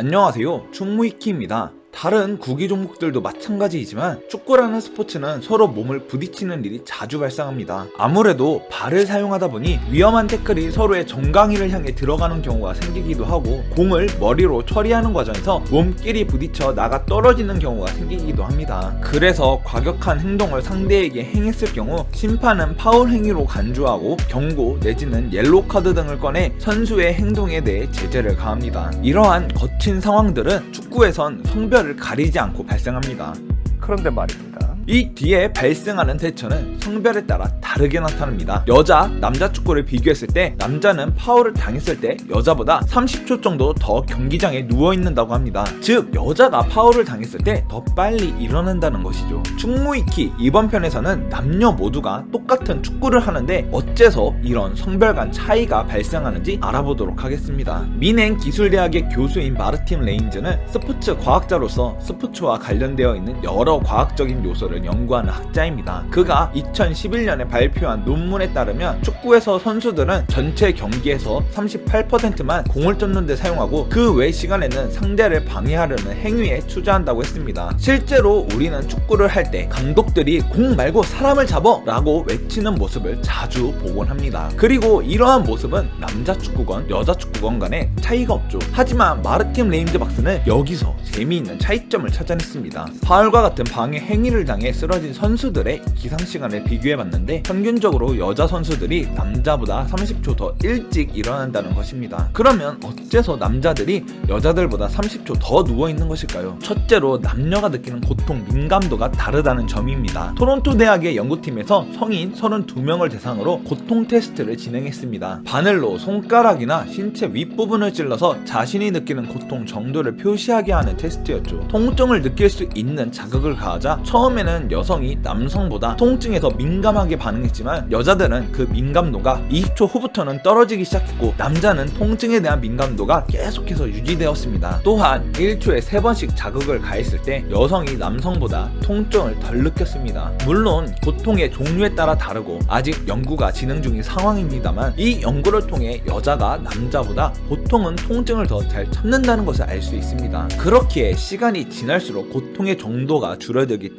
안녕하세요. 충무이키입니다. 다른 구기 종목들도 마찬가지이지만 축구라는 스포츠는 서로 몸을 부딪히는 일이 자주 발생합니다. 아무래도 발을 사용하다 보니 위험한 태클이 서로의 정강이를 향해 들어가는 경우가 생기기도 하고 공을 머리로 처리하는 과정에서 몸끼리 부딪혀 나가 떨어지는 경우가 생기기도 합니다. 그래서 과격한 행동을 상대에게 행했을 경우 심판은 파울 행위로 간주하고 경고 내지는 옐로 카드 등을 꺼내 선수의 행동에 대해 제재를 가합니다. 이러한 거친 상황들은 축구에선 성별을 가리지 않고 발생합니다. 그런데 말입니다. 이 뒤에 발생하는 대처는 성별에 따라 다르게 나타납니다. 여자, 남자 축구를 비교했을 때 남자는 파울을 당했을 때 여자보다 30초 정도 더 경기장에 누워 있는다고 합니다. 즉 여자가 파울을 당했을 때 더 빨리 일어난다는 것이죠. 충무이키 이번 편에서는 남녀 모두가 똑같은 축구를 하는데 어째서 이런 성별 간 차이가 발생하는지 알아보도록 하겠습니다. 미넨 기술대학의 교수인 마르틴 레인즈는 스포츠 과학자로서 스포츠와 관련되어 있는 여러 과학적인 요소를 연구하는 학자입니다. 그가 2011년에 발표한 논문에 따르면 축구에서 선수들은 전체 경기에서 38%만 공을 쫓는 데 사용하고 그 외 시간에는 상대를 방해하려는 행위에 투자한다고 했습니다. 실제로 우리는 축구를 할 때 감독들이 공 말고 사람을 잡어 라고 외치는 모습을 자주 보곤 합니다. 그리고 이러한 모습은 남자 축구건 여자 축구건 간에 차이가 없죠. 하지만 마르틴 레임즈 박스는 여기서 재미있는 차이점을 찾아냈습니다. 파울과 같은 방해 행위를 당해 쓰러진 선수들의 기상 시간을 비교해봤는데 평균적으로 여자 선수들이 남자보다 30초 더 일찍 일어난다는 것입니다. 그러면 어째서 남자들이 여자들보다 30초 더 누워 있는 것일까요? 첫째로 남녀가 느끼는 고통 민감도가 다르다는 점입니다. 토론토 대학의 연구팀에서 성인 32명을 대상으로 고통 테스트를 진행했습니다. 바늘로 손가락이나 신체 윗부분을 찔러서 자신이 느끼는 고통 정도를 표시하게 하는 테스트였죠. 통증을 느낄 수 있는 자극을 가하자 처음에는 여성이 남성보다 통증에 더 민감하게 반응했지만 여자들은 그 민감도가 20초 후부터는 떨어지기 시작했고 남자는 통증에 대한 민감도가 계속해서 유지되었습니다. 또한 1초에 3번씩 자극을 가했을 때 여성이 남성보다 통증을 덜 느꼈습니다. 물론 고통의 종류에 따라 다르고 아직 연구가 진행 중인 상황입니다만 이 연구를 통해 여자가 남자보다 보통은 통증을 더 잘 참는다는 것을 알 수 있습니다. 그렇기에 시간이 지날수록 고통의 정도가 줄어들기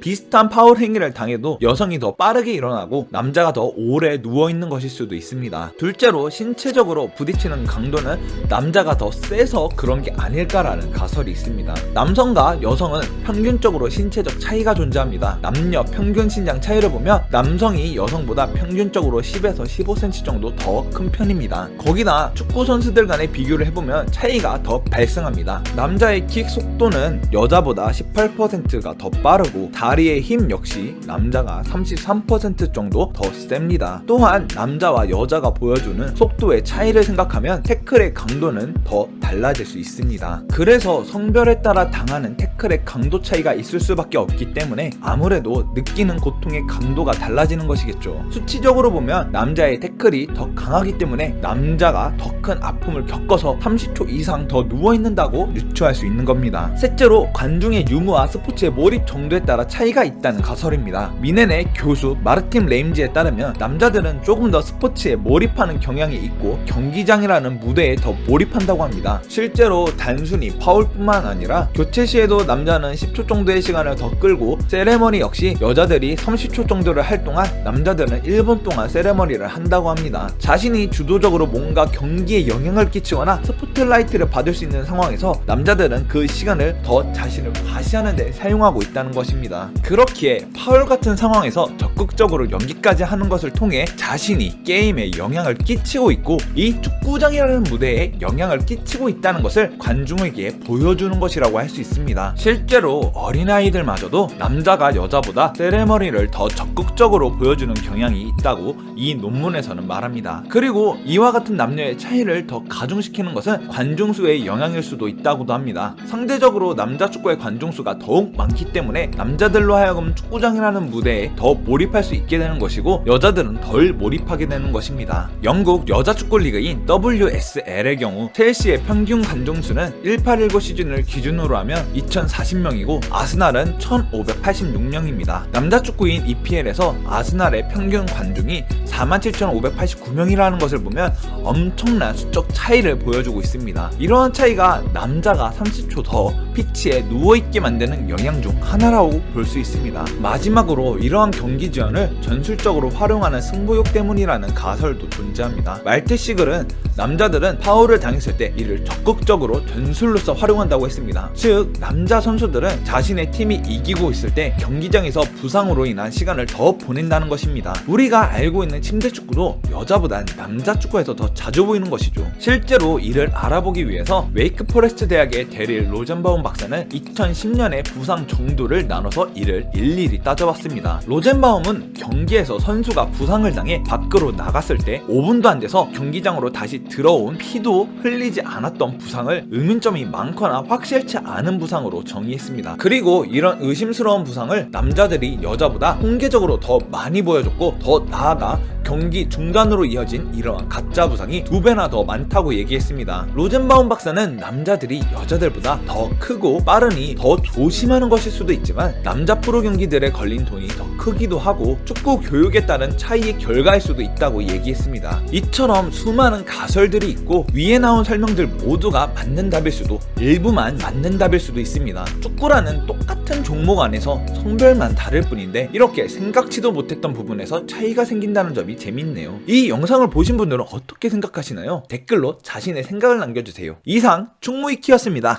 비슷한 파울 행위를 당해도 여성이 더 빠르게 일어나고 남자가 더 오래 누워 있는 것일 수도 있습니다. 둘째로 신체적으로 부딪히는 강도는 남자가 더 세서 그런 게 아닐까라는 가설이 있습니다. 남성과 여성은 평균적으로 신체적 차이가 존재합니다. 남녀 평균 신장 차이를 보면 남성이 여성보다 평균적으로 10에서 15cm 정도 더 큰 편입니다. 거기다 축구 선수들 간의 비교를 해보면 차이가 더 발생합니다. 남자의 킥 속도는 여자보다 18%가 더 빠르고 다리의 힘 역시 남자가 33% 정도 더 셉니다. 또한 남자와 여자가 보여주는 속도의 차이를 생각하면 태클의 강도는 더 달라질 수 있습니다. 그래서 성별에 따라 당하는 태클의 강도 차이가 있을 수밖에 없기 때문에 아무래도 느끼는 고통의 강도가 달라지는 것이겠죠. 수치적으로 보면 남자의 태클이 더 강하기 때문에 남자가 더 큰 아픔을 겪어서 30초 이상 더 누워 있는다고 유추할 수 있는 겁니다. 셋째로 관중의 유무와 스포츠의 몰입 정도에 따라 차이가 있다는 가설입니다. 미넨의 교수 마르틴 레임즈에 따르면 남자들은 조금 더 스포츠에 몰입하는 경향이 있고 경기장이라는 무대에 더 몰입한다고 합니다. 실제로 단순히 파울뿐만 아니라 교체 시에도 남자는 10초 정도의 시간을 더 끌고 세레머니 역시 여자들이 30초 정도를 할 동안 남자들은 1분 동안 세레머니를 한다고 합니다. 자신이 주도적으로 뭔가 경기에 영향을 끼치거나 스포트라이트를 받을 수 있는 상황에서 남자들은 그 시간을 더 자신을 과시하는 데 사용하고 있다는 것입니다. 그렇기에 파울 같은 상황에서 적극적으로 연기까지 하는 것을 통해 자신이 게임에 영향을 끼치고 있고 이 축구장이라는 무대에 영향을 끼치고 있다는 것을 관중에게 보여주는 것이라고 할 수 있습니다. 실제로 어린아이들마저도 남자가 여자보다 세레머니를 더 적극적으로 보여주는 경향이 있다고 이 논문에서는 말합니다. 그리고 이와 같은 남녀의 차이를 더 가중시키는 것은 관중 수의 영향일 수도 있다고도 합니다. 상대적으로 남자 축구의 관중 수가 더욱 많기 때문에 남자들 남자들로 하여금 축구장이라는 무대에 더 몰입할 수 있게 되는 것이고 여자들은 덜 몰입하게 되는 것입니다. 영국 여자 축구 리그인 WSL의 경우 첼시의 평균 관중 수는 1819 시즌을 기준으로 하면 2040명이고 아스날은 1586명입니다. 남자 축구인 EPL에서 아스날의 평균 관중이 47,589명이라는 것을 보면 엄청난 수적 차이를 보여주고 있습니다. 이러한 차이가 남자가 30초 더 피치에 누워있게 만드는 영향 중 하나라고 볼 수 있습니다. 마지막으로 이러한 경기 지연을 전술적으로 활용하는 승부욕 때문이라는 가설도 존재합니다. 말테 시글은 남자들은 파울을 당했을 때 이를 적극적으로 전술로서 활용한다고 했습니다. 즉 남자 선수들은 자신의 팀이 이기고 있을 때 경기장에서 부상으로 인한 시간을 더 보낸다는 것입니다. 우리가 알고 있는 침대 축구도 여자보단 남자 축구에서 더 자주 보이는 것이죠. 실제로 이를 알아보기 위해서 웨이크 포레스트 대학의 데릴 로젠바움 박사는 2010년의 부상 정도를 나눠서 이를 일일이 따져봤습니다. 로젠바움은 경기에서 선수가 부상을 당해 밖으로 나갔을 때 5분도 안 돼서 경기장으로 다시 들어온 피도 흘리지 않았던 부상을 의문점이 많거나 확실치 않은 부상으로 정의했습니다. 그리고 이런 의심스러운 부상을 남자들이 여자보다 통계적으로 더 많이 보여줬고 더 나아가 경기 중단으로 이어진 이러한 가짜 부상이 두 배나 더 많다고 얘기했습니다. 로젠바움 박사는 남자들이 여자들보다 더 크고 빠르니 더 조심하는 것일 수도 있지만 남자 프로 경기들에 걸린 돈이 더 크기도 하고 축구 교육에 따른 차이의 결과일 수도 있다고 얘기했습니다. 이처럼 수많은 가설들이 있고 위에 나온 설명들 모두가 맞는 답일 수도 일부만 맞는 답일 수도 있습니다. 축구라는 똑같은 종목 안에서 성별만 다를 뿐인데 이렇게 생각지도 못했던 부분에서 차이가 생긴다는 점이 재밌네요. 이 영상을 보신 분들은 어떻게 생각하시나요? 댓글로 자신의 생각을 남겨주세요. 이상 충무이키였습니다.